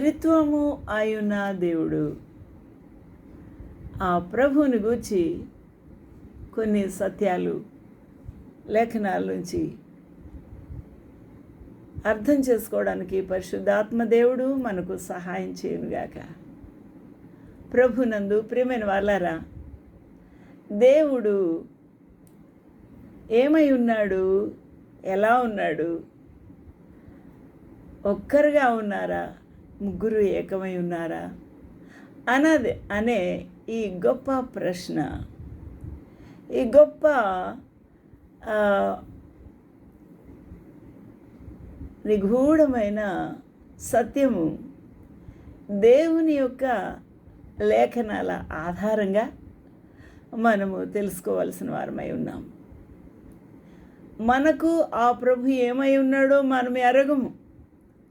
త్రిత్వము అయున్న దేవుడు. ఆ ప్రభువుని గూర్చి కొన్ని సత్యాలు లేఖనాల నుంచి అర్థం చేసుకోవడానికి పరిశుద్ధాత్మ దేవుడు మనకు సహాయం చేయనుగాక. ప్రభునందు ప్రియమైన వాళ్ళారా దేవుడు ఏమై ఉన్నాడు? ఎలా ఉన్నాడు? ఒక్కరుగా ఉన్నారా? ముగ్గురు ఏకమై ఉన్నారా? అన్నది అనే ఈ గొప్ప ప్రశ్న. ఈ గొప్ప నిగూఢమైన సత్యము దేవుని యొక్క లేఖనాల ఆధారంగా మనము తెలుసుకోవాల్సిన వారమై ఉన్నాం. మనకు ఆ ప్రభు ఏమై ఉన్నాడో మనం ఎరగము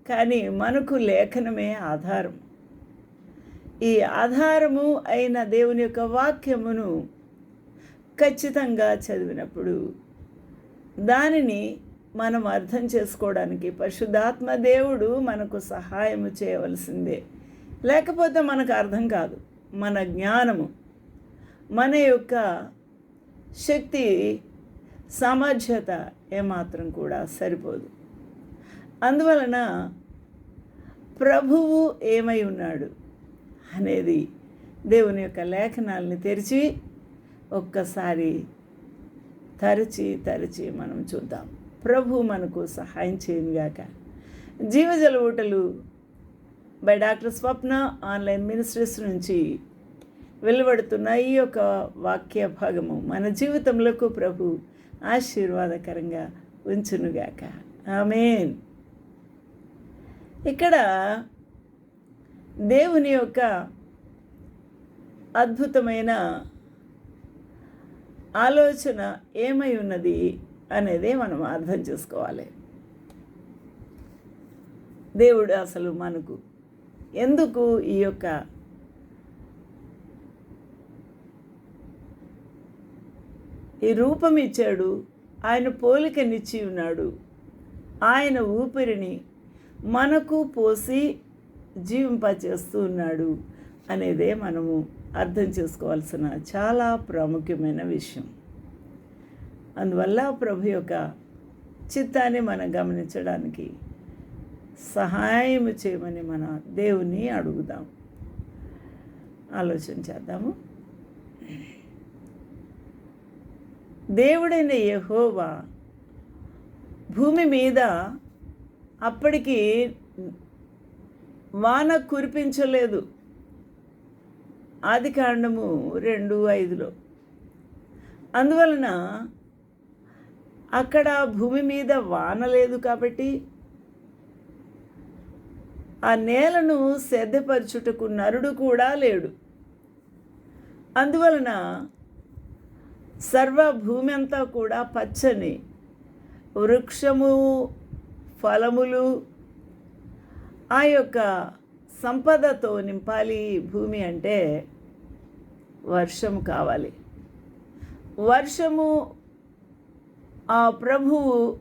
కానీ మనకు లేఖనమే ఆధారం. ఈ ఆధారము అయిన దేవుని యొక్క వాక్యమును ఖచ్చితంగా చదివినప్పుడు దానిని మనం అర్థం చేసుకోవడానికి పరిశుద్ధాత్మ దేవుడు మనకు సహాయము చేయవలసిందే. లేకపోతే మనకు అర్థం కాదు. మన జ్ఞానము మన యొక్క శక్తి సామర్థ్యత ఏమాత్రం కూడా సరిపోదు. అందువలన ప్రభువు ఏమై ఉన్నాడు అనేది దేవుని యొక్క లేఖనాలని తెరిచి ఒక్కసారి తరచి తరచి మనం చూద్దాం. ప్రభు మనకు సహాయం చేయనుగాక జీవజల ఊటలు by doctor Swapna online ministries నుంచి వెలువడుతున్న ఈ యొక్క వాక్య భాగము మన జీవితంలో ప్రభు ఆశీర్వాదకరంగా ఉంచునుగాక. ఆమెన్. ఇక్కడ దేవుని యొక్క అద్భుతమైన ఆలోచన ఏమై ఉన్నది అనేది మనం అర్థం చేసుకోవాలి. దేవుడు అసలు మనకు ఎందుకు ఈ యొక్క ఈ రూపం ఇచ్చాడు? ఆయన పోలికనిచ్చి ఉన్నాడు. ఆయన ఊపిరిని మనకు పోసి జీవింపచేస్తూ ఉన్నాడు అనేదే మనము అర్థం చేసుకోవాల్సిన చాలా ప్రాముఖ్యమైన విషయం. అందువల్ల ప్రభు యొక్క చిత్తాన్ని మనం గమనించడానికి సహాయం చేయమని మన దేవుని అడుగుదాం. ఆలోచన చేద్దాము. దేవుడైన యహోవా భూమి మీద అప్పటికి వాన కురిపించలేదు. ఆది కాండము రెండు ఐదులో. అందువలన అక్కడ భూమి మీద వాన లేదు కాబట్టి ఆ నేలను సేద్యపరచుటకు నరుడు కూడా లేడు. అందువలన సర్వ భూమి అంతా కూడా పచ్చని వృక్షము ఫలములు ఆ యొక్క సంపదతో నింపాలి భూమి అంటే వర్షము కావాలి. వర్షము ఆ ప్రభువు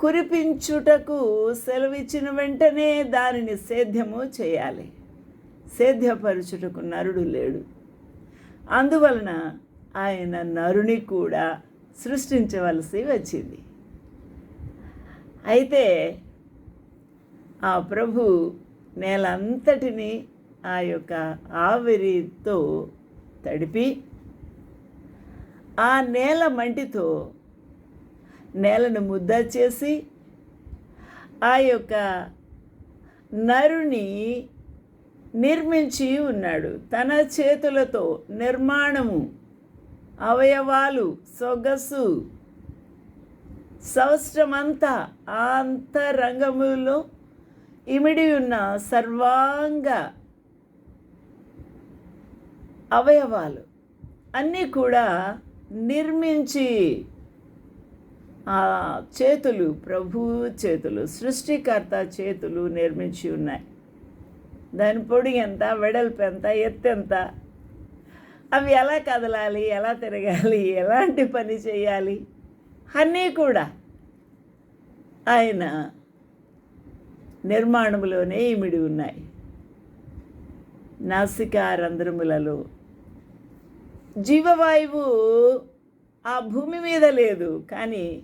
కురిపించుటకు సెలవిచ్చిన వెంటనే దానిని సేద్యము చేయాలి. సేద్యపరచుటకు నరుడు లేడు. అందువలన ఆయన నరుని కూడా సృష్టించవలసి వచ్చింది. అయితే ఆ ప్రభు నేలంతటిని ఆ యొక్క ఆవిరితో తడిపి ఆ నేల మంటితో నేలను ముద్ద చేసి ఆ యొక్క నరుని నిర్మించి ఉన్నాడు. తన చేతులతో నిర్మాణము అవయవాలు సొగసు సంవత్సరం అంతా అంతరంగములో ఇమిడి ఉన్న సర్వాంగ అవయవాలు అన్నీ కూడా నిర్మించి ఆ చేతులు ప్రభు చేతులు సృష్టికర్త చేతులు నిర్మించి ఉన్నాయి. దాని పొడి ఎంత వెడల్పు ఎంత ఎత్తు ఎంత? అవి ఎలా కదలాలి ఎలా తిరగాలి ఎలాంటి పని చేయాలి? అన్నీ కూడా. ఆయన నిర్మాణములోనే ఇమిడి ఉన్నాయి. నాసికా రంధ్రములలో జీవవాయువు ఆ భూమి మీద లేదు కానీ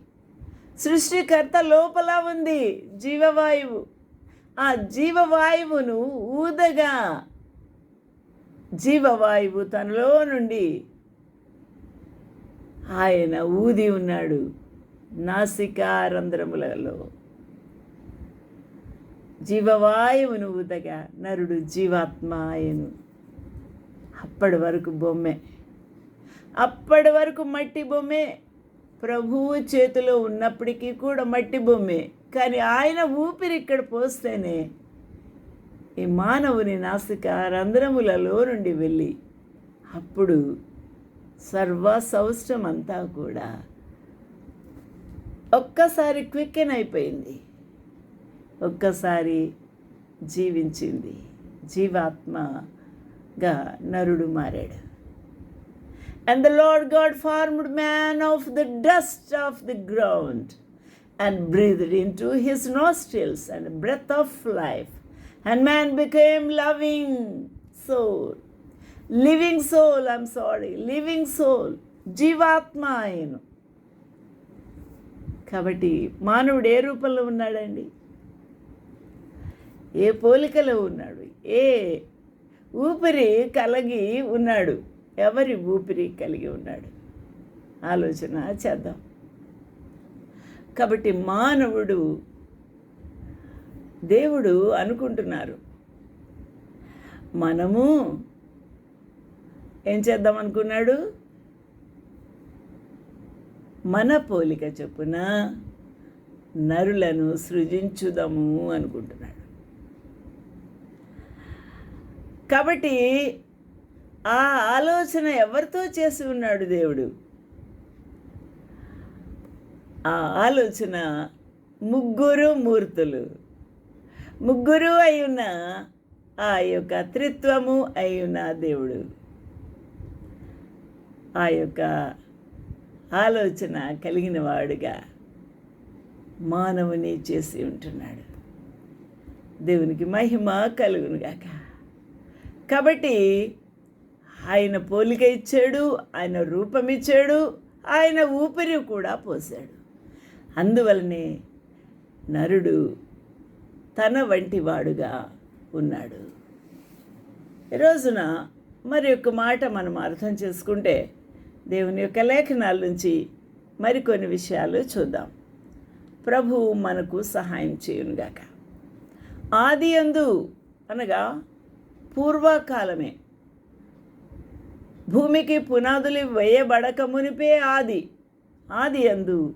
సృష్టికర్త లోపల ఉంది జీవవాయువు. ఆ జీవవాయువును ఊదగా జీవవాయువు తనలో నుండి ఆయన ఊది ఉన్నాడు నాసికా రంధ్రములలో జీవవాయువును ఊదగా నరుడు జీవాత్మ ఆయను. అప్పటి వరకు బొమ్మే. అప్పటి వరకు మట్టి బొమ్మే. ప్రభువు చేతిలో ఉన్నప్పటికీ కూడా మట్టి బొమ్మే. కానీ ఆయన ఊపిరి ఇక్కడ పోస్తేనే ఈ మానవుని నాసిక రంధ్రములలో నుండి వెళ్ళి అప్పుడు సర్వ సంవత్సరం అంతా కూడా ఒక్కసారి క్వికెన్ అయిపోయింది. ఒక్కసారి జీవించింది. జీవాత్మగా నరుడు మారాడు. And the lord God formed man of the dust of the ground and breathed into his nostrils and breath of life and man became loving soul living soul I'm sorry living soul జీవాత్మ ఆయను కాబట్టి మానవుడు ఏ రూపంలో ఉన్నాడండి? ఏ పోలికలో ఉన్నాడు? ఏ ఊపిరి కలిగి ఉన్నాడు. ఎవరి ఊపిరి కలిగి ఉన్నాడు? ఆలోచన చేద్దాం. కాబట్టి మానవుడు దేవుడు అనుకుంటున్నారు. మనము ఏం చేద్దాం అనుకున్నాడు? మన పోలిక చొప్పున నరులను సృజించుదాము అనుకుంటున్నాడు. కాబట్టి ఆ ఆలోచన ఎవరితో చేసి ఉన్నాడు దేవుడు? ఆ ఆలోచన ముగ్గురు మూర్తులు. ముగ్గురు అయి ఉన్న ఆ యొక్క త్రిత్వము అయి ఉన్న దేవుడు. ఆ యొక్క ఆలోచన కలిగిన వాడుగా మానవుని చేసి ఉంటున్నాడు. దేవునికి మహిమ కలుగునుగాక. కాబట్టి ఆయన పోలిక ఇచ్చాడు ఆయన రూపం ఇచ్చాడు ఆయన ఊపిరి కూడా పోసాడు అందువలనే నరుడు తన వంటి వాడుగా ఉన్నాడు. రోజున మరి ఒక మాట మనం అర్థం చేసుకుంటే దేవుని యొక్క లేఖనాల నుంచి మరికొన్ని విషయాలు చూద్దాం. ప్రభువు మనకు సహాయం చేయునుగాక. ఆది అందు అనగా పూర్వకాలమే భూమికి పునాదులు వేయబడక మునిపే ఆది. ఆది అందు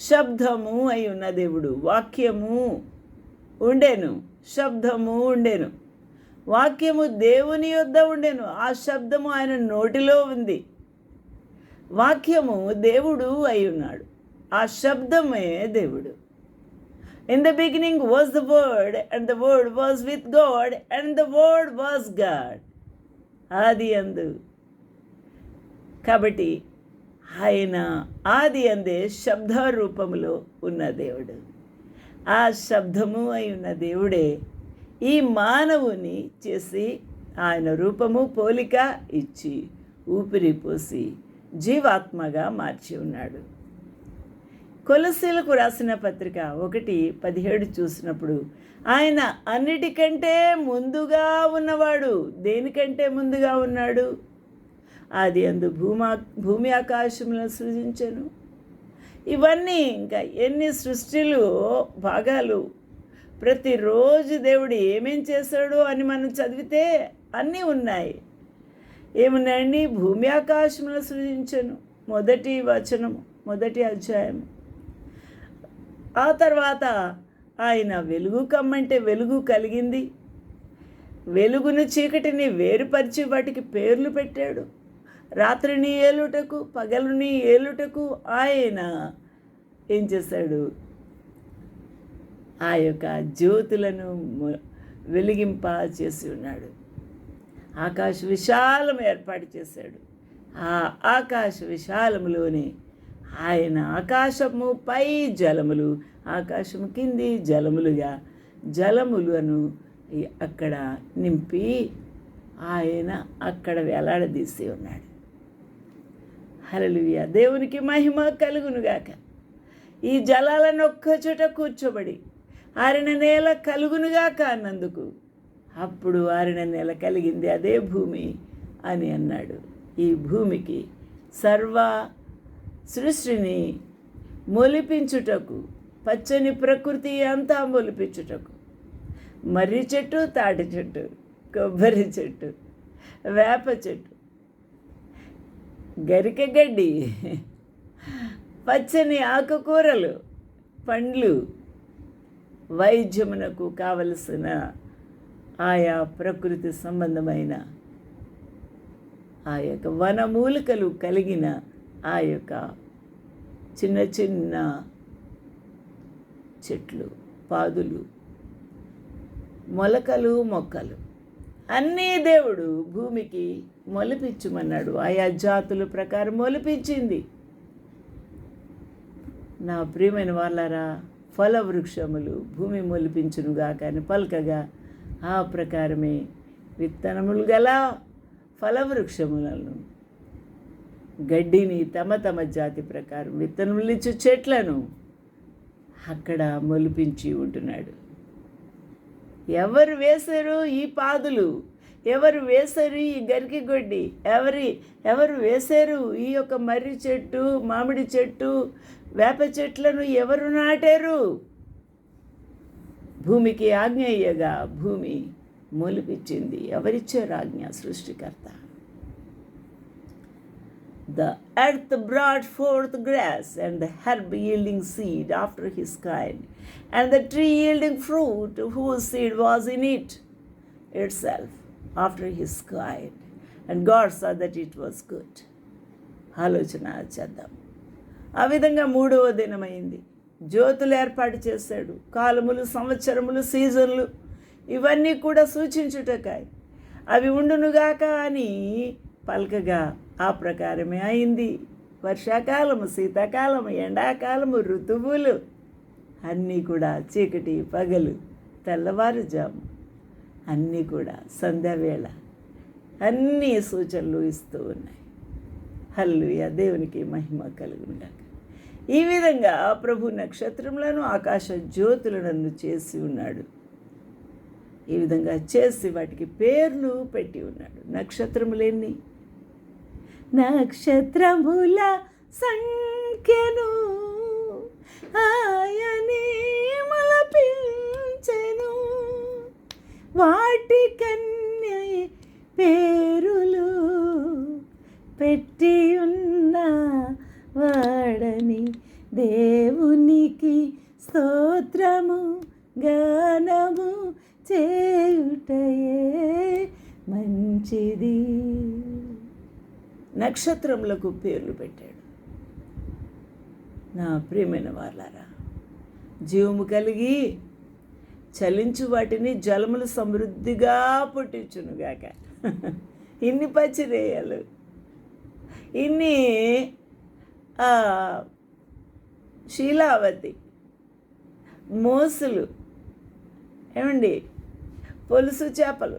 శబ్దము అయి ఉన్న దేవుడు వాక్యము ఉండేను. శబ్దము ఉండేను. వాక్యము దేవుని యొద్ద ఉండేను. ఆ శబ్దము ఆయన నోటిలో ఉంది. వాక్యము దేవుడు అయి ఉన్నాడు ఆ శబ్దమే దేవుడు. In the beginning was the word and the word was with God and the word was God ఆది అందు. కాబట్టి ఆయన ఆది అందే శబ్ద రూపములో ఉన్న దేవుడు. ఆ శబ్దము అయి ఉన్న దేవుడే ఈ మానవుని చేసి ఆయన రూపము పోలిక ఇచ్చి ఊపిరి పోసి జీవాత్మగా మార్చి ఉన్నాడు. కొలసీలకు రాసిన పత్రిక ఒకటి పదిహేడు చూసినప్పుడు ఆయన అన్నిటికంటే ముందుగా ఉన్నవాడు. దేనికంటే ముందుగా ఉన్నాడు? అది అందు భూమా భూమి ఆకాశములను సృజించను. ఇవన్నీ ఇంకా ఎన్ని సృష్టిలు భాగాలు? ప్రతిరోజు దేవుడు ఏమేం చేశాడు అని మనం చదివితే అన్నీ ఉన్నాయి. ఏమున్నాయండి? భూమి ఆకాశములను సృజించను. మొదటి వచనము మొదటి అధ్యాయం ఆ తర్వాత ఆయన వెలుగు కమ్మంటే వెలుగు కలిగింది. వెలుగును చీకటిని వేరుపరిచి వాటికి పేర్లు పెట్టాడు. రాత్రిని ఏలుటకు పగలుని ఏలుటకు ఆయన ఏం చేశాడు? ఆ యొక్క జ్యోతులను వెలిగింప చేసి ఉన్నాడు. ఆకాశ విశాలం ఏర్పాటు చేశాడు. ఆ ఆకాశ విశాలములోనే ఆయన ఆకాశము పై జలములు ఆకాశము కింది జలములుగా జలములను అక్కడ నింపి ఆయన అక్కడ వేలాడదీసి ఉన్నాడు. హలలుయ దేవునికి మహిమ కలుగునుగాక. ఈ జలాలను ఒక్కచోట కూర్చోబడి ఆరిన నేల కలుగునుగాక అన్నందుకు అప్పుడు వారిని నెల కలిగింది అదే భూమి అని అన్నాడు. ఈ భూమికి సర్వ సృష్టిని మొలిపించుటకు పచ్చని ప్రకృతి అంతా మొలిపించుటకు మర్రి చెట్టు తాటి చెట్టు కొబ్బరి చెట్టు వేప చెట్టు గరిక గడ్డి పచ్చని ఆకుకూరలు పండ్లు వైద్యమునకు కావలసిన ఆయా ప్రకృతి సంబంధమైన ఆ యొక్క వనమూలికలు కలిగిన ఆ యొక్క చిన్న చిన్న చెట్లు పాదులు మొలకలు మొక్కలు. అన్నీ దేవుడు భూమికి మొలిపించమన్నాడు. ఆయా జాతుల ప్రకారం మొలిపించింది. నా ప్రియమైన వాళ్ళారా ఫల వృక్షములు భూమి మొలిపించునుగా కానీ పలకగా ఆ ప్రకారమే విత్తనములు గల ఫలవృక్షములను. గడ్డిని తమ తమ జాతి ప్రకారం విత్తనములు ఇచ్చు చెట్లను అక్కడ మొలిపించి ఉంటున్నాడు. ఎవరు వేశారు ఈ పాదులు? ఎవరు వేశారు ఈ గరికి గొడ్డి? ఎవరి ఎవరు వేశారు ఈ యొక్క మర్రి చెట్టు మామిడి చెట్టు వేప చెట్లను ఎవరు నాటారు? భూమికి ఆజ్ఞ ఇయ్యగా భూమి మూలిపిచ్చింది ఎవరిచ్చారు ఆజ్ఞ సృష్టికర్త the earth brought forth grass and the herb yielding seed after his kind and the tree yielding fruit who seed was in it itself after his kind and God saw that it was good ఆలోచన చేద్దాం ఆ విధంగా మూడవ దినమైంది జ్యోతులు ఏర్పాటు చేశాడు. కాలములు సంవత్సరములు సీజన్లు ఇవన్నీ కూడా సూచించుటకాయి. అవి ఉండునుగాక అని పలకగా ఆ ప్రకారమే అయింది. వర్షాకాలము శీతాకాలము ఎండాకాలము ఋతువులు అన్నీ కూడా చీకటి పగలు తెల్లవారుజాము అన్నీ కూడా సంధ్యావేళ అన్నీ సూచనలు ఇస్తూ ఉన్నాయి. హల్లుయ దేవునికి మహిమ కలుగుండక ఈ విధంగా ప్రభు నక్షత్రములను ఆకాశ జ్యోతులను చేసి ఉన్నాడు. ఈ విధంగా చేసి వాటికి పేర్లు పెట్టి ఉన్నాడు. నక్షత్రములేని నక్షత్రముల సంఖ్యను ఆయనే మలపించెను. పేరులు పెట్టి ఉన్న వాడని దేవునికి స్తోత్రము గానము చేయుటయే మంచిది. నక్షత్రములకు పేర్లు పెట్టాడు. నా ప్రియమైన వాళ్ళారా జీవము కలిగి చలించు వాటిని జలములు సమృద్ధిగా పుట్టించునుగాక. ఇన్ని పచ్చిరేయలు ఇన్ని శీలావతి మోసులు ఏమండి? పొలుసు చేపలు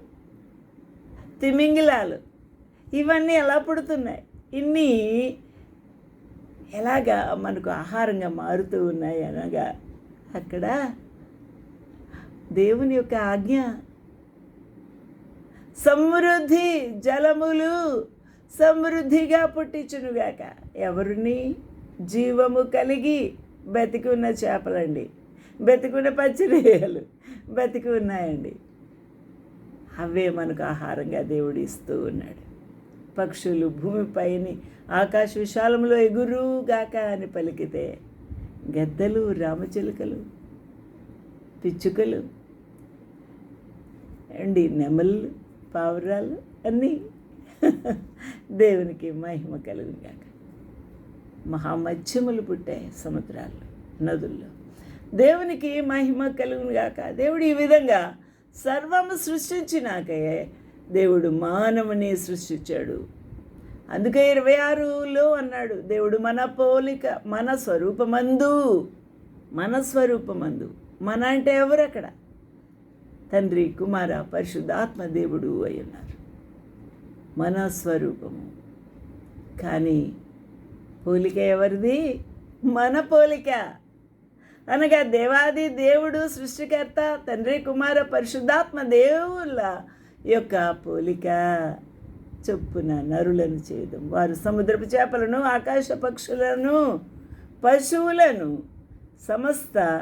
తిమింగిలాలు ఇవన్నీ ఎలా పుడుతున్నాయి? ఇన్ని ఎలాగా మనకు ఆహారంగా మారుతూ ఉన్నాయి అనగా అక్కడ దేవుని యొక్క ఆజ్ఞ సమృద్ధి జలములు సమృద్ధిగా పుట్టించునుగాక. ఎవరిని? జీవము కలిగి బతికి ఉన్న చేపలండి. బతికున్న పచ్చిరేయలు బతికి ఉన్నాయండి. అవే మనకు ఆహారంగా దేవుడు ఇస్తూ ఉన్నాడు. పక్షులు భూమిపైని ఆకాశ విశాలంలో ఎగురుగాక అని పలికితే గద్దలు రామచిలుకలు పిచ్చుకలు అండి నెమళ్ళు పావురాలు అన్నీ దేవునికి మహిమ కలుగుగాక మహామత్స్యములు పుట్టాయి సముద్రాల్లో నదుల్లో. దేవునికి మహిమ కలుగునుగాక దేవుడు ఈ విధంగా సర్వము సృష్టించినాకే దేవుడు మానవుని సృష్టించాడు. అందుకే ఇరవై ఆరులో అన్నాడు దేవుడు మన పోలిక మన స్వరూపమందు మన స్వరూపమందు మన అంటే ఎవరు అక్కడ తండ్రి కుమార పరిశుద్ధాత్మ దేవుడు అయి ఉన్నారు. మనస్వరూపము కానీ పోలిక ఎవరిది? మన పోలిక. అనగా దేవాది దేవుడు సృష్టికర్త తండ్రి కుమార పరిశుద్ధాత్మ దేవుళ్ళ యొక్క పోలిక. చొప్పున నరులను చేయడం వారు సముద్రపు చేపలను ఆకాశ పక్షులను పశువులను సమస్త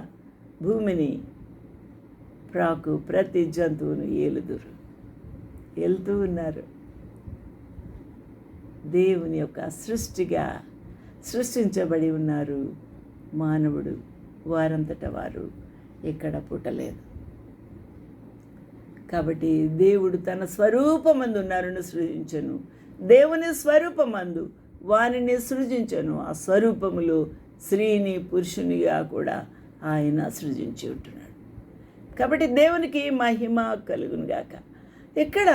భూమిని ప్రాకు ప్రతి జంతువును ఏలుదురు. వెళ్తూ ఉన్నారు. దేవుని యొక్క సృష్టిగా సృష్టించబడి ఉన్నారు మానవుడు. వారంతట వారు ఎక్కడ పుట్టలేదు కాబట్టి దేవుడు తన స్వరూపమందు ఉన్నారని సృజించను. దేవుని స్వరూపమందు వారిని సృజించను. ఆ స్వరూపములో స్త్రీని పురుషునిగా కూడా ఆయన సృజించి ఉంటున్నాడు. కాబట్టి దేవునికి మహిమ కలుగునుగాక ఇక్కడ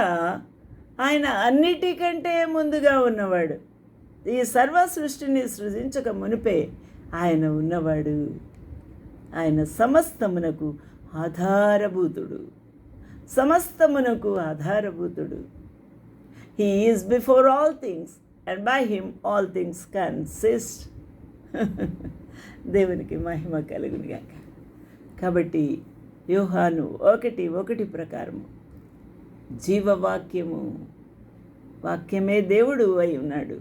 ఆయన అన్నిటికంటే ముందుగా ఉన్నవాడు. ఈ సర్వ సృష్టిని సృజించక మునిపే ఆయన ఉన్నవాడు. ఆయన సమస్తమునకు ఆధారభూతుడు. సమస్తమునకు ఆధారభూతుడు. He is before all things and by him all things consist దేవునికి మహిమ కలుగునిగాక. కాబట్టి వ్యూహాను ఒకటి ఒకటి ప్రకారము. జీవవాక్యము. వాక్యమే దేవుడు అయి ఉన్నాడు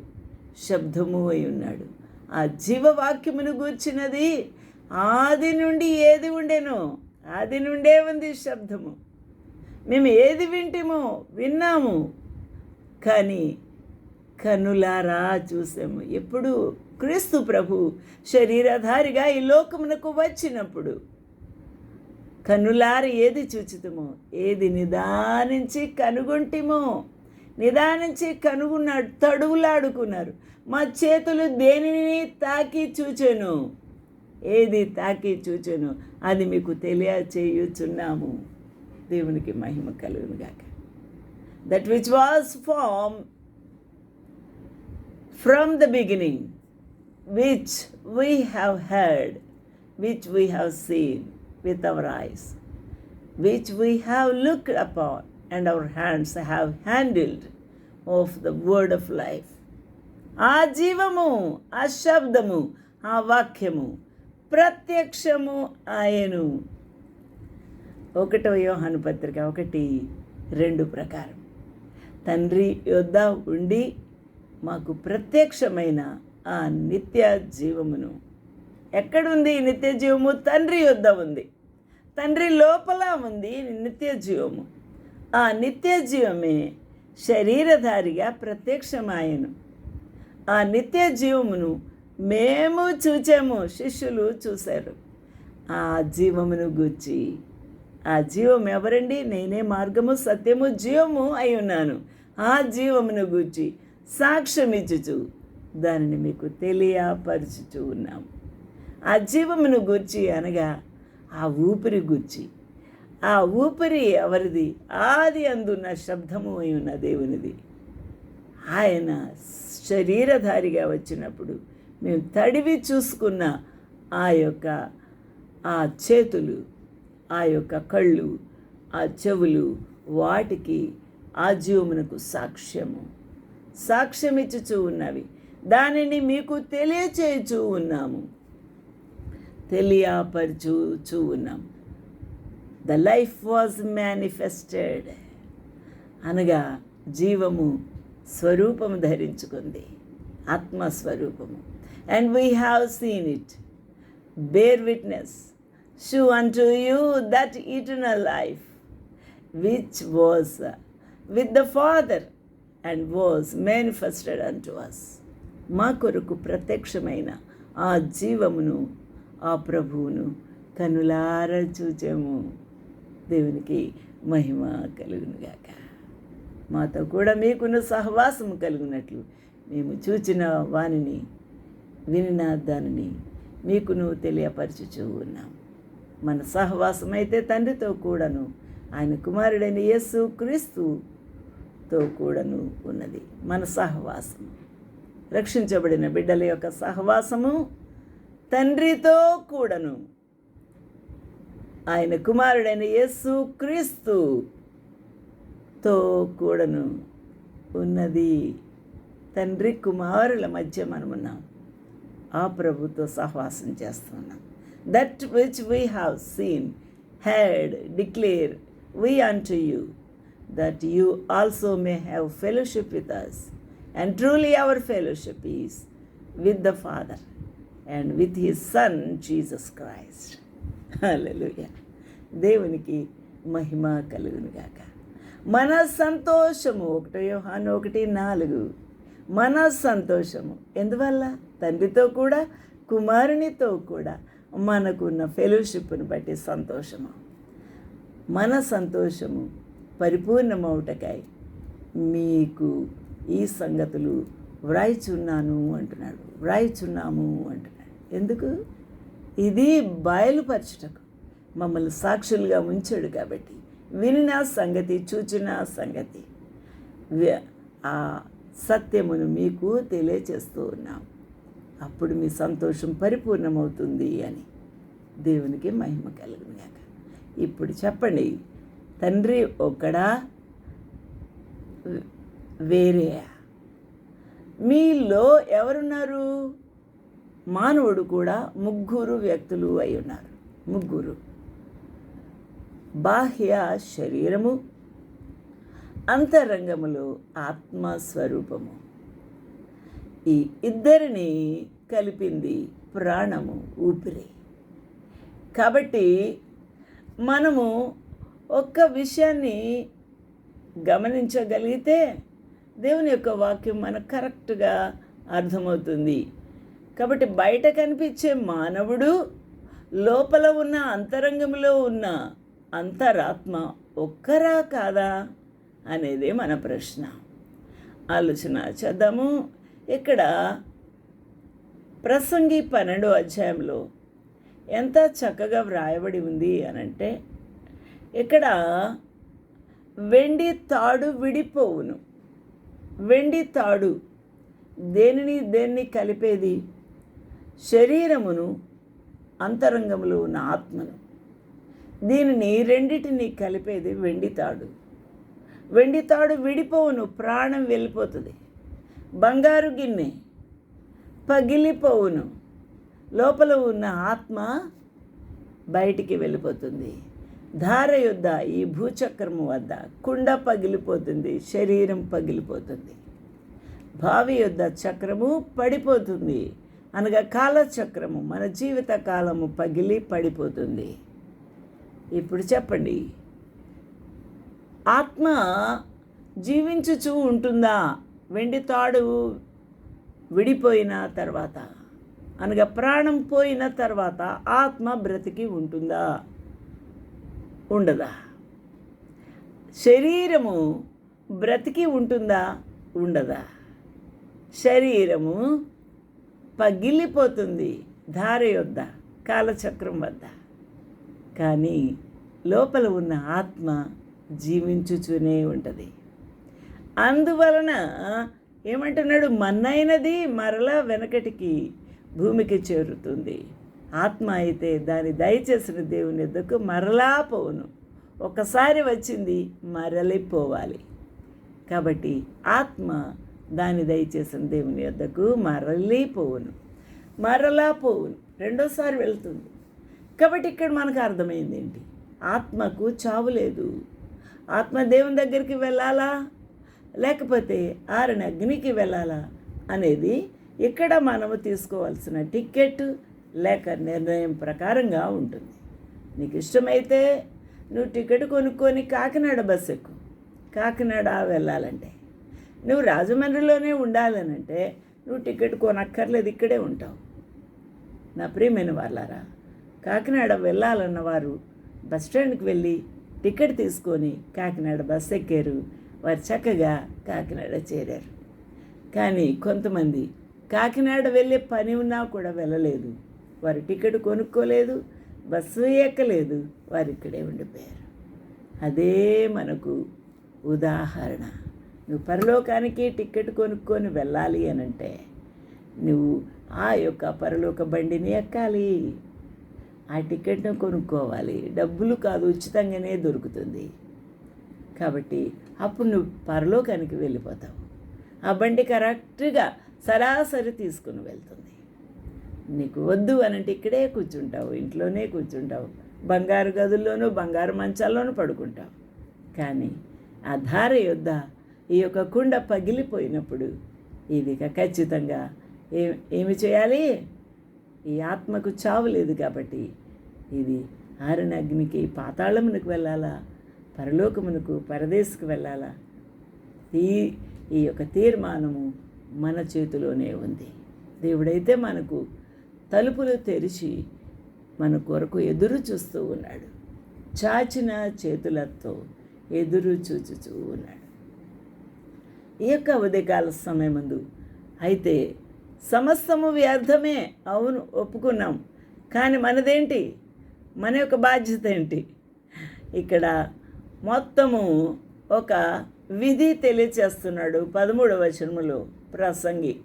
శబ్దము అయి ఉన్నాడు. ఆ జీవవాక్యమును గూర్చినది ఆది నుండి ఏది ఉండేనో ఆది నుండే ఉంది శబ్దము. మేము ఏది వింటిమో విన్నాము కానీ కనులారా చూసాము. ఎప్పుడు క్రీస్తు ప్రభు శరీరధారిగా ఈ లోకమునకు వచ్చినప్పుడు కనులారి ఏది చూచితమో ఏది నిదానించి కనుగొంటిమో నిదానించి కనుగొన్నాడు తడువులాడుకున్నారు. మా చేతులు దేనిని తాకి చూచెను? ఏది తాకి చూచెను? అది మీకు తెలియచేయుచున్నాము. దేవునికి మహిమ కలుగునుగాక that which was form from the beginning which we have heard, which we have seen with our eyes, which we have looked upon, and our hands have handled of the word of life. ఆ జీవము ఆ శబ్దము ఆ వాక్యము ప్రత్యక్షము ఆయను. ఒకటో యోహాను పత్రిక ఒకటి రెండు ప్రకారం. తండ్రి యొద్ద ఉండి మాకు ప్రత్యక్షమైన ఆ నిత్య జీవమును. ఎక్కడుంది నిత్య జీవము? తండ్రి యొద్ద ఉంది. తండ్రి లోపల ఉంది నిత్య జీవము. ఆ నిత్య జీవమే శరీరధారిగా ప్రత్యక్షమాయను. ఆ నిత్య జీవమును మేము చూచాము శిష్యులు చూశారు. ఆ జీవమును గూర్చి ఆ జీవం ఎవరండి? నేనే మార్గము సత్యము జీవము అయి ఉన్నాను. ఆ జీవమును గూర్చి సాక్ష్యమిచ్చుచు దానిని మీకు తెలియపరచుచు ఉన్నాము. ఆ జీవమును గూర్చి అనగా ఆ ఊపిరి గుచ్చి ఆ ఊపిరి ఎవరిది? ఆది అందున్న శబ్దము అయి ఉన్న దేవునిది. ఆయన శరీరధారిగా వచ్చినప్పుడు మేము తడివి చూసుకున్న ఆ యొక్క ఆ చేతులు ఆ యొక్క కళ్ళు ఆ చెవులు వాటికి ఆ జీవమునకు సాక్ష్యము. సాక్ష్యమిచ్చుచూ ఉన్నవి. దానిని మీకు తెలియచేయచూ ఉన్నాము. తెలియపరచుచూ ఉన్నాం ద లైఫ్ వాజ్ మేనిఫెస్టెడ్ అనగా జీవము స్వరూపము ధరించుకుంది. ఆత్మస్వరూపము. And we have seen it bear witness show unto you that eternal life which was with the father and was manifested unto us మా కొరకు ప్రత్యక్షమైన ఆ జీవమును ఆ ప్రభువును కనులార చూచాము. దేవునికి మహిమ కలుగునుగాక మాతో కూడా మీకున్న సహవాసం కలుగునట్లు మేము చూచిన వానిని వినిన దానిని మీకును తెలియపరచుచూ ఉన్నాం. మన సహవాసం అయితే తండ్రితో కూడాను ఆయన కుమారుడైన యేసు క్రీస్తుతో కూడాను ఉన్నది మన సహవాసం రక్షించబడిన బిడ్డల యొక్క సహవాసము తండ్రితో కూడను. ఆయన కుమారుడైన యేసు క్రీస్తుతో కూడను. ఉన్నది తండ్రి కుమారుల మధ్య మనమున్నాం ఆ ప్రభుతో సహవాసం చేస్తున్నాం. That which we have seen had declare we unto you that you also may have fellowship with us and truly our fellowship is with the father and with his son Jesus Christ hallelujah దేవునికి మహిమ కలుగునుగాక మన సంతోషము ఒకటో యోహాను ఒకటి నాలుగు. మన సంతోషము ఎందువల్ల? తండ్రితో కూడా కుమారునితో కూడా మనకున్న ఫెలోషిప్ను బట్టి సంతోషము. మన సంతోషము పరిపూర్ణమవుటకై మీకు ఈ సంగతులు వ్రాయిచున్నాను అంటున్నాడు. వ్రాయిచున్నాము అంటున్నాడు. ఎందుకు? ఇది బయలుపరచుటకు. మమ్మల్ని సాక్షులుగా ఉంచాడు కాబట్టి వినిన సంగతి చూచిన సంగతి. ఆ సత్యమును మీకు తెలియచేస్తూ ఉన్నాం. అప్పుడు మీ సంతోషం పరిపూర్ణమవుతుంది అని దేవునికి మహిమ కలుగును ఇప్పుడు చెప్పండి తండ్రి ఒక్కడా? వేరే మీలో ఎవరున్నారు? మానవుడు కూడా ముగ్గురు వ్యక్తులు అయి ఉన్నారు. ముగ్గురు. బాహ్య శరీరము అంతరంగములో ఆత్మస్వరూపము. ఈ ఇద్దరిని కలిపింది ప్రాణము ఊపిరి. కాబట్టి మనము ఒక్క విషయాన్ని గమనించగలిగితే దేవుని యొక్క వాక్యం మనకు కరెక్ట్గా అర్థమవుతుంది. కాబట్టి బయట కనిపించే మానవుడు లోపల ఉన్న అంతరంగంలో ఉన్న అంతరాత్మ ఒక్కరా కాదా అనేదే మన ప్రశ్న. ఆలోచన చేద్దాము. ఇక్కడ ప్రసంగి పన్నెండో అధ్యాయంలో ఎంత చక్కగా వ్రాయబడి ఉంది అనంటే ఇక్కడ వెండి తాడు విడిపోవును. వెండి తాడు దేనిని దేన్ని కలిపేది? శరీరమును అంతరంగంలో ఉన్న ఆత్మను. దీనిని రెండిటిని కలిపేది వెండి తాడు. వెండి తాడు విడిపోవును ప్రాణం వెళ్ళిపోతుంది. బంగారు గిన్నె పగిలిపోవును లోపల ఉన్న ఆత్మ బయటికి వెళ్ళిపోతుంది. ధార యుద్ధ ఈ భూచక్రము వద్ద కుండ పగిలిపోతుంది శరీరం పగిలిపోతుంది. భావి యుద్ధ చక్రము పడిపోతుంది. అనగా కాలచక్రము మన జీవిత కాలము పగిలి పడిపోతుంది. ఇప్పుడు చెప్పండి. ఆత్మ జీవించుచూ ఉంటుందా? వెండి తాడు విడిపోయిన తర్వాత అనగా ప్రాణం పోయిన తర్వాత ఆత్మ బ్రతికి ఉంటుందా? ఉండదా. శరీరము బ్రతికి ఉంటుందా? ఉండదా. శరీరము పగిలిపోతుంది ధార యొద్ద కాలచక్రం వద్ద. కానీ లోపల ఉన్న ఆత్మ జీవించుచూనే ఉంటుంది. అందువలన ఏమంటున్నాడు మన్నైనది మరలా వెనకటికి భూమికి చేరుతుంది. ఆత్మ అయితే దాని దయచేసిన దేవుని ఎద్దకు మరలా పోవును. ఒకసారి వచ్చింది మరలిపోవాలి. కాబట్టి ఆత్మ దాన్ని దయచేసిన దేవుని యొద్దకు మరలిపోవును మరలా పోవును. రెండోసారి వెళ్తుంది. కాబట్టి ఇక్కడ మనకు అర్థమైంది ఏంటి? ఆత్మకు చావు లేదు. ఆత్మ దేవుని దగ్గరికి వెళ్ళాలా? లేకపోతే ఆరని అగ్నికి వెళ్ళాలా? అనేది ఇక్కడ మనము తీసుకోవాల్సిన టికెట్ లేక నిర్ణయం ప్రకారంగా ఉంటుంది. నీకు ఇష్టమైతే నువ్వు టికెట్ కొనుక్కొని కాకినాడ బస్సు ఎక్కు. కాకినాడ వెళ్ళాలంటే. నువ్వు రాజమండ్రిలోనే ఉండాలనంటే నువ్వు టికెట్ కొనక్కర్లేదు ఇక్కడే ఉంటావు. నా ప్రియమైన వాళ్ళారా కాకినాడ వెళ్ళాలన్న వారు బస్ స్టాండ్కి వెళ్ళి టికెట్ తీసుకొని కాకినాడ బస్ ఎక్కారు. వారు చక్కగా కాకినాడ చేరారు. కానీ కొంతమంది కాకినాడ వెళ్ళే పని ఉన్నా కూడా వెళ్ళలేదు. వారు టికెట్ కొనుక్కోలేదు బస్సు ఎక్కలేదు వారు ఇక్కడే ఉండిపోయారు. అదే మనకు ఉదాహరణ. నువ్వు పరలోకానికి టికెట్ కొనుక్కొని వెళ్ళాలి అని అంటే నువ్వు ఆ యొక్క పరలోక బండిని ఎక్కాలి. ఆ టికెట్ను కొనుక్కోవాలి. డబ్బులు కాదు ఉచితంగానే దొరుకుతుంది. కాబట్టి అప్పుడు నువ్వు పరలోకానికి వెళ్ళిపోతావు. ఆ బండి కరెక్ట్గా సరాసరి తీసుకుని వెళ్తుంది. నీకు వద్దు అని అంటే ఇక్కడే కూర్చుంటావు ఇంట్లోనే కూర్చుంటావు. బంగారు గదుల్లోనూ బంగారు మంచాల్లోనూ పడుకుంటావు. కానీ ఆ ధార యొద్ద ఈ యొక్క కుండ పగిలిపోయినప్పుడు ఇది ఖచ్చితంగా ఏ ఏమి చేయాలి? ఈ ఆత్మకు చావు లేదు కాబట్టి ఇది ఆరుణగ్నికి అగ్నికి పాతాళమునకు వెళ్ళాలా? పరలోకమునకు పరదేశకు వెళ్ళాలా? ఈ ఈ యొక్క తీర్మానము మన చేతిలోనే ఉంది. దేవుడైతే మనకు తలుపులు తెరిచి మన కొరకు ఎదురు చూస్తూ ఉన్నాడు. చాచిన చేతులతో ఎదురు చూచుచూ ఉన్నాడు. ఈ యొక్క ఉదయకాల సమయమందు. అయితే సమస్తము వ్యర్థమే అవును ఒప్పుకున్నాం. కానీ మనదేంటి? మన యొక్క బాధ్యత ఏంటి? ఇక్కడ మొత్తము ఒక విధి తెలియచేస్తున్నాడు పదమూడవ వచనములో ప్రసంగి.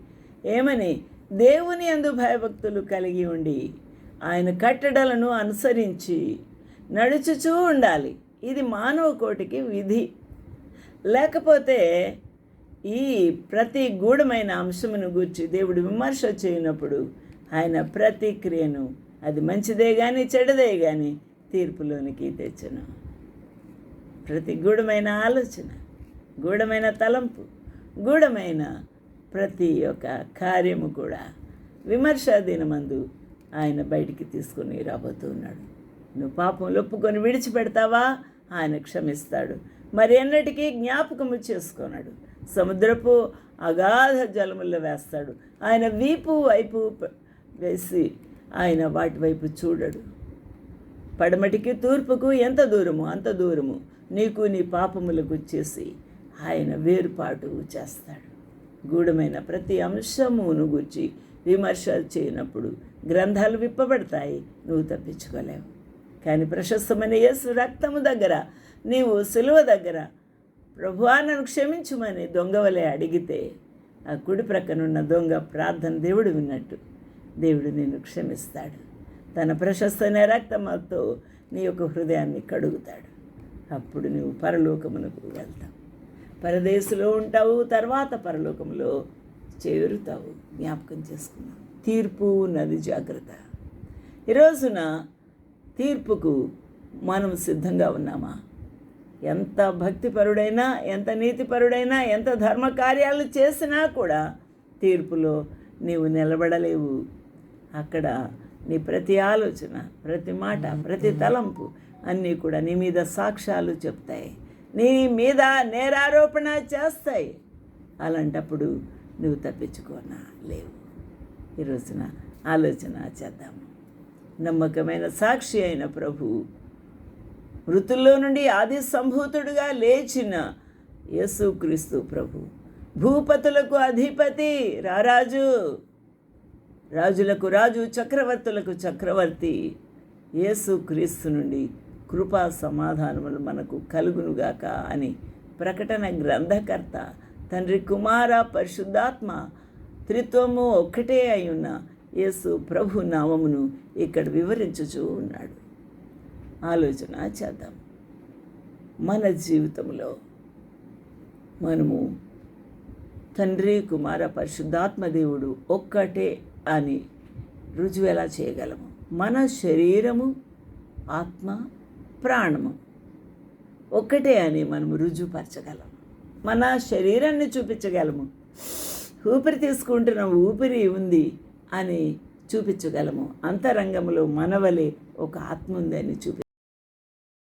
ఏమని? దేవుని అందు భయభక్తులు కలిగి ఉండి ఆయన కట్టడలను అనుసరించి నడుచుచూ ఉండాలి. ఇది మానవ కోటికి విధి. లేకపోతే ఈ ప్రతి గూఢమైన అంశమును గూర్చి దేవుడు విమర్శ చేయనప్పుడు ఆయన ప్రతిక్రియను అది మంచిదే కానీ చెడదే కానీ తీర్పులోనికి తెచ్చను. ప్రతి గూఢమైన ఆలోచన గూఢమైన తలంపు గూఢమైన ప్రతి ఒక్క కార్యము కూడా విమర్శ దినమందు ఆయన బయటికి తీసుకొని రాబోతున్నాడు నువ్వు పాపం ఒప్పుకొని విడిచిపెడతావా? ఆయన క్షమిస్తాడు. మరి ఎన్నటికీ జ్ఞాపకము చేసుకున్నాడు సముద్రపు అగాధ జలముల్లో వేస్తాడు. ఆయన వీపు వైపు వేసి ఆయన వాటి వైపు చూడడు. పడమటికి తూర్పుకు ఎంత దూరము? అంత దూరము. నీకు నీ పాపములకు చేసి ఆయన వేరుపాటు చేస్తాడు. గూఢమైన ప్రతి అంశమును గుర్చి విమర్శలు చేయనప్పుడు గ్రంథాలు విప్పబడతాయి. నువ్వు తప్పించుకోలేవు. కానీ ప్రశస్తమైన యేసు రక్తము దగ్గర నీవు సిలువ దగ్గర ప్రభువా నన్ను క్షమించుమని దొంగవలే అడిగితే ఆ కుడి ప్రక్కనున్న దొంగ ప్రార్థన దేవుడు విన్నట్టు. దేవుడు నిన్ను క్షమిస్తాడు. తన ప్రశస్త రక్తముతో నీ యొక్క హృదయాన్ని కడుగుతాడు. అప్పుడు నువ్వు పరలోకమునకు వెళ్తావు. పరదేశంలో ఉంటావు తర్వాత పరలోకంలో చేరుతావు. జ్ఞాపకం చేసుకున్నావు తీర్పు నది జాగ్రత్త. ఈ రోజున తీర్పుకు మనం సిద్ధంగా ఉన్నామా? ఎంత భక్తిపరుడైనా ఎంత నీతిపరుడైనా ఎంత ధర్మ కార్యాలు చేసినా కూడా తీర్పులో నీవు నిలబడలేవు. అక్కడ నీ ప్రతి ఆలోచన ప్రతి మాట ప్రతి తలంపు అన్నీ కూడా నీ మీద సాక్ష్యాలు చెప్తాయి. నీ మీద నేరారోపణ చేస్తాయి. అలాంటప్పుడు నువ్వు తప్పించుకోనా? లేవు. ఈ రోజున ఆలోచన చేద్దాము నమ్మకమైన సాక్షి అయిన ప్రభువు మృతుల్లో నుండి ఆది సంభూతుడుగా లేచిన యేసుక్రీస్తు ప్రభు. భూపతులకు అధిపతి రారాజు. రాజులకు రాజు చక్రవర్తులకు చక్రవర్తి యేసుక్రీస్తు నుండి కృపా సమాధానములు మనకు కలుగునుగాక అని ప్రకటన గ్రంథకర్త తండ్రి కుమార పరిశుద్ధాత్మ త్రిత్వము ఒక్కటే అయి ఉన్న యేసు ప్రభు నామమును ఇక్కడ వివరించుచూ ఉన్నాడు. ఆలోచన చేద్దాం. మన జీవితంలో మనము తండ్రి కుమార పరిశుద్ధాత్మ దేవుడు ఒక్కటే అని రుజువు ఎలా చేయగలము? మన శరీరము ఆత్మ ప్రాణము ఒక్కటే అని మనము రుజువుపరచగలము. మన శరీరాన్ని చూపించగలము. ఊపిరి తీసుకుంటున్న ఊపిరి ఉంది అని చూపించగలము. అంతరంగంలో మనవలే ఒక ఆత్మ ఉందని చూపి